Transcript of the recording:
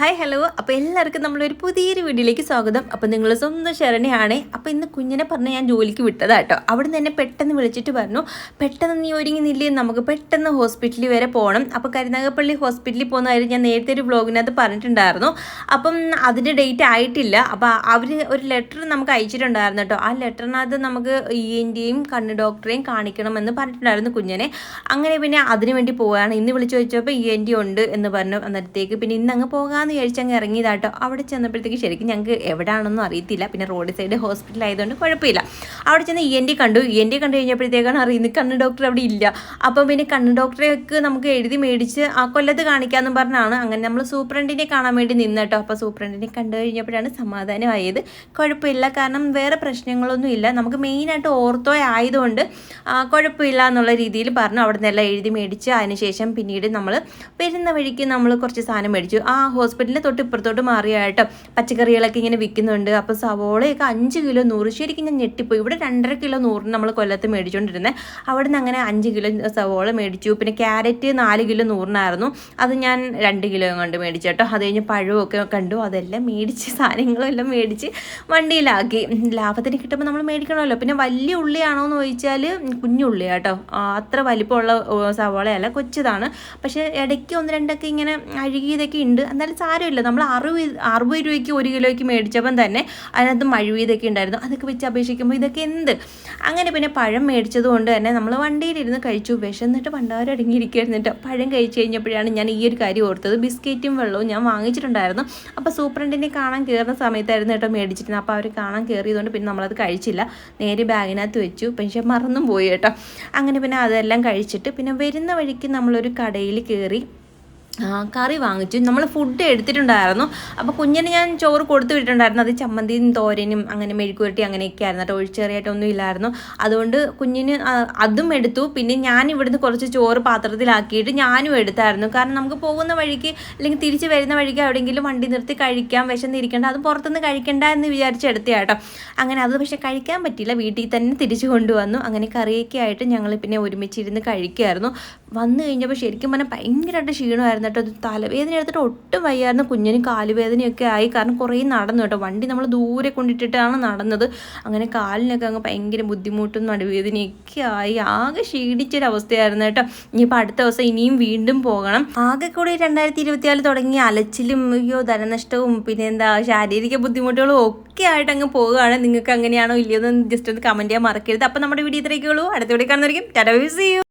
Hi hello അപ്പോൾ എല്ലാവർക്കും നമ്മളൊരു പുതിയൊരു വീഡിയോയിലേക്ക് സ്വാഗതം. അപ്പോൾ നിങ്ങൾ സ്വന്തം ശരണിയാണ്. അപ്പോൾ ഇന്ന് കുഞ്ഞിനെ പറഞ്ഞ് ഞാൻ ജോലിക്ക് വിട്ടതാ കേട്ടോ. അവിടെ നിന്ന് എന്നെ പെട്ടെന്ന് വിളിച്ചിട്ട് പറഞ്ഞു പെട്ടെന്ന് നീ ഒരുങ്ങുന്നില്ലേ നമുക്ക് പെട്ടെന്ന് ഹോസ്പിറ്റലിൽ വരെ പോകണം അപ്പോൾ കരുനാഗപ്പള്ളി ഹോസ്പിറ്റലിൽ പോകുന്ന കാര്യം ഞാൻ നേരത്തെ ഒരു ബ്ലോഗിനകത്ത് പറഞ്ഞിട്ടുണ്ടായിരുന്നു. അപ്പം അതിന്റെ ഡേറ്റ് ആയിട്ടില്ല. അപ്പോൾ അവർ ഒരു ലെറ്റർ നമുക്ക് അയച്ചിട്ടുണ്ടായിരുന്നു കേട്ടോ. ആ ലെറ്ററിനകത്ത് നമുക്ക് ഇ എൻ ഡിയും കണ്ണ് ഡോക്ടറെയും കാണിക്കണമെന്ന് പറഞ്ഞിട്ടുണ്ടായിരുന്നു കുഞ്ഞിനെ. അങ്ങനെ പിന്നെ അതിനു വേണ്ടി പോവുകയാണ് ഇന്ന് വിളിച്ചു ചോദിച്ചപ്പോൾ ഇ എൻ ഡി ഉണ്ട് എന്ന് പറഞ്ഞു. അന്നേരത്തേക്ക് പിന്നെ ഇന്ന് അങ്ങ് പോകാമെന്ന് കഴിച്ച് അങ്ങ് ഇറങ്ങിയതാട്ടോ. അവിടെ ചെന്നപ്പോഴത്തേക്ക് ശരിക്കും ഞങ്ങൾക്ക് എവിടെയാണെന്നും അറിയത്തില്ല. പിന്നെ റോഡ് സൈഡ് ഹോസ്പിറ്റൽ ആയതുകൊണ്ട് കുഴപ്പമില്ല. അവിടെ ചെന്ന് ഇ എൻ ഡി കണ്ടു. ഇ എൻ ഡി കണ്ടു കഴിഞ്ഞപ്പോഴത്തേക്കാണ് അറിയുന്നത് കണ്ണ് ഡോക്ടർ അവിടെ ഇല്ല. അപ്പം പിന്നെ കണ്ണ് ഡോക്ടറെയൊക്കെ നമുക്ക് എഴുതി മേടിച്ച് ആ കൊല്ലത്ത് കാണിക്കാമെന്നും പറഞ്ഞാണ്. അങ്ങനെ നമ്മൾ സൂപ്രണ്ടിനെ കാണാൻ വേണ്ടി നിന്നട്ടോ. അപ്പോൾ സൂപ്രണ്ടിനെ കണ്ടു കഴിഞ്ഞപ്പോഴാണ് സമാധാനമായത്. കുഴപ്പമില്ല. കാരണം വേറെ പ്രശ്നങ്ങളൊന്നും ഇല്ല. നമുക്ക് മെയിനായിട്ട് ഓർത്തോ ആയതുകൊണ്ട് കുഴപ്പമില്ല എന്നുള്ള രീതിയിൽ പറഞ്ഞു. അവിടെ നിന്നെല്ലാം എഴുതി മേടിച്ച് അതിനുശേഷം പിന്നീട് നമ്മൾ വരുന്ന വഴിക്ക് നമ്മൾ കുറച്ച് സാധനം മേടിച്ചു. ആ ഹോസ്പിറ്റലിന്റെ തൊട്ട് ഇപ്പുറത്തോട്ട് മാറിയായിട്ട് പച്ചക്കറികളൊക്കെ ഇങ്ങനെ വിൽക്കുന്നുണ്ട്. അപ്പോൾ സവോളയൊക്കെ അഞ്ച് കിലോ നൂറ് ശരിക്കും ഞാൻ ഞെട്ടിപ്പോയി. ഇവിടെ രണ്ടര കിലോ നൂറിന് നമ്മൾ കൊല്ലത്ത് മേടിച്ചുകൊണ്ടിരുന്നത് അവിടെ നിന്ന് അങ്ങനെ അഞ്ച് കിലോ സവോള മേടിച്ചു. പിന്നെ ക്യാരറ്റ് നാല് കിലോ നൂറിനായിരുന്നു. അത് ഞാൻ രണ്ട് കിലോ കൊണ്ട് മേടിച്ചു കേട്ടോ. അത് കഴിഞ്ഞ് പഴമൊക്കെ കണ്ടു. അതെല്ലാം മേടിച്ച് സാധനങ്ങളെല്ലാം മേടിച്ച് വണ്ടിയിലാക്കി. ലാഭത്തിന് കിട്ടുമ്പോൾ നമ്മൾ മേടിക്കണമല്ലോ. പിന്നെ വലിയ ഉള്ളിയാണോ എന്ന് ചോദിച്ചാൽ കുഞ്ഞുള്ളി കേട്ടോ അത്ര വലിപ്പമുള്ള സവോളയല്ല. കൊച്ചതാണ്. പക്ഷേ ഇടയ്ക്ക് ഒന്ന് രണ്ടൊക്കെ ഇങ്ങനെ അഴുകിയതൊക്കെ ഉണ്ട്. എന്നാലും സാരമില്ല. നമ്മൾ അറുപത് അറുപത് രൂപയ്ക്ക് ഒരു കിലോയ്ക്ക് മേടിച്ചപ്പം തന്നെ അതിനകത്ത് മഴുവീതൊക്കെ ഉണ്ടായിരുന്നു. അതൊക്കെ വെച്ച് അപേക്ഷിക്കുമ്പോൾ ഇതൊക്കെ എന്ത്? അങ്ങനെ പിന്നെ പഴം മേടിച്ചത് കൊണ്ട് തന്നെ നമ്മൾ വണ്ടിയിലിരുന്ന് കഴിച്ചു. വിശന്നിട്ട് പണ്ടാരം അടങ്ങിയിരിക്കുന്നിട്ട് പഴം കഴിച്ചു കഴിഞ്ഞപ്പോഴാണ് ഞാൻ ഈ ഒരു കാര്യം ഓർത്തത്. ബിസ്ക്കറ്റും വെള്ളവും ഞാൻ വാങ്ങിച്ചിട്ടുണ്ടായിരുന്നു. അപ്പോൾ സൂപ്രണ്ടിനെ കാണാൻ കയറുന്ന സമയത്തായിരുന്നു കേട്ടോ മേടിച്ചിരുന്നത്. അപ്പോൾ അവർ കാണാൻ കയറിയതുകൊണ്ട് പിന്നെ നമ്മളത് കഴിച്ചില്ല. നേരെ ബാഗിനകത്ത് വെച്ചു. പക്ഷേ മറന്നും പോയി കേട്ടോ. അങ്ങനെ പിന്നെ അതെല്ലാം കഴിച്ചിട്ട് പിന്നെ വരുന്ന വഴിക്ക് നമ്മളൊരു കടയിൽ കയറി കറി വാങ്ങിച്ചു. നമ്മൾ ഫുഡ് എടുത്തിട്ടുണ്ടായിരുന്നു. അപ്പോൾ കുഞ്ഞിന് ഞാൻ ചോറ് കൊടുത്തു വിട്ടിട്ടുണ്ടായിരുന്നു. അത് ചമ്മന്തിയും തോരനും അങ്ങനെ മെഴുക്കുരട്ടി അങ്ങനെയൊക്കെ ആയിരുന്നു കേട്ടോ ഒഴിച്ചേറിയായിട്ടൊന്നും ഇല്ലായിരുന്നു. അതുകൊണ്ട് കുഞ്ഞിന് അതും എടുത്തു. പിന്നെ ഞാൻ ഇവിടുന്ന് കുറച്ച് ചോറ് പാത്രത്തിലാക്കിയിട്ട് ഞാനും എടുത്തായിരുന്നു. കാരണം നമുക്ക് പോകുന്ന വഴിക്ക് അല്ലെങ്കിൽ തിരിച്ച് വരുന്ന വഴിക്ക് എവിടെയെങ്കിലും വണ്ടി നിർത്തി കഴിക്കാം വിശന്നിരിക്കേണ്ട അത് പുറത്തുനിന്ന് കഴിക്കണ്ട എന്ന് വിചാരിച്ച് എടുത്തയാട്ടോ അങ്ങനെ അത് പക്ഷേ കഴിക്കാൻ പറ്റിയില്ല. വീട്ടിൽ തന്നെ തിരിച്ചു കൊണ്ടുവന്നു. അങ്ങനെ കറിയൊക്കെ ആയിട്ട് ഞങ്ങൾ പിന്നെ ഒരുമിച്ചിരുന്ന് കഴിക്കുമായിരുന്നു വന്നു കഴിഞ്ഞപ്പോൾ ശരിക്കും പറഞ്ഞാൽ ഭയങ്കരമായിട്ട് ക്ഷീണമായിരുന്നു. കേട്ടോ അത് തലവേദന എടുത്തിട്ട് ഒട്ടും വയ്യായിരുന്നു. കുഞ്ഞിന് കാലുവേദനയൊക്കെ ആയി. കാരണം കുറേ നടന്നു കേട്ടോ. വണ്ടി നമ്മൾ ദൂരെ കൊണ്ടിട്ടിട്ടാണ് നടന്നത്. അങ്ങനെ കാലിനൊക്കെ അങ്ങ് ഭയങ്കര ബുദ്ധിമുട്ടും നടുവേദനയൊക്കെ ആയി. ആകെ ക്ഷീണിച്ചൊരവസ്ഥയായിരുന്നു കേട്ടോ. ഇനിയിപ്പോൾ അടുത്ത ദിവസം ഇനിയും വീണ്ടും പോകണം. ആകെ കൂടി രണ്ടായിരത്തി ഇരുപത്തിനാല് തുടങ്ങി അലച്ചിലും അയ്യോ ധനനഷ്ടവും പിന്നെ എന്താ ശാരീരിക ബുദ്ധിമുട്ടുകളും ഒക്കെ ആയിട്ട് അങ്ങ് പോവുകയാണ്. നിങ്ങൾക്ക് അങ്ങനെയാണോ ഇല്ലയോ എന്ന് ജസ്റ്റ് ഒന്ന് കമന്റ് ചെയ്യാൻ മറക്കരുത്. അപ്പോൾ നമ്മുടെ വീഡിയോ ഇത്രയൊക്കെ ഉള്ളൂ. അടുത്ത വീഡിയോ കാണുന്നവരിക്കും. ടാറ്റ ചെയ്യൂ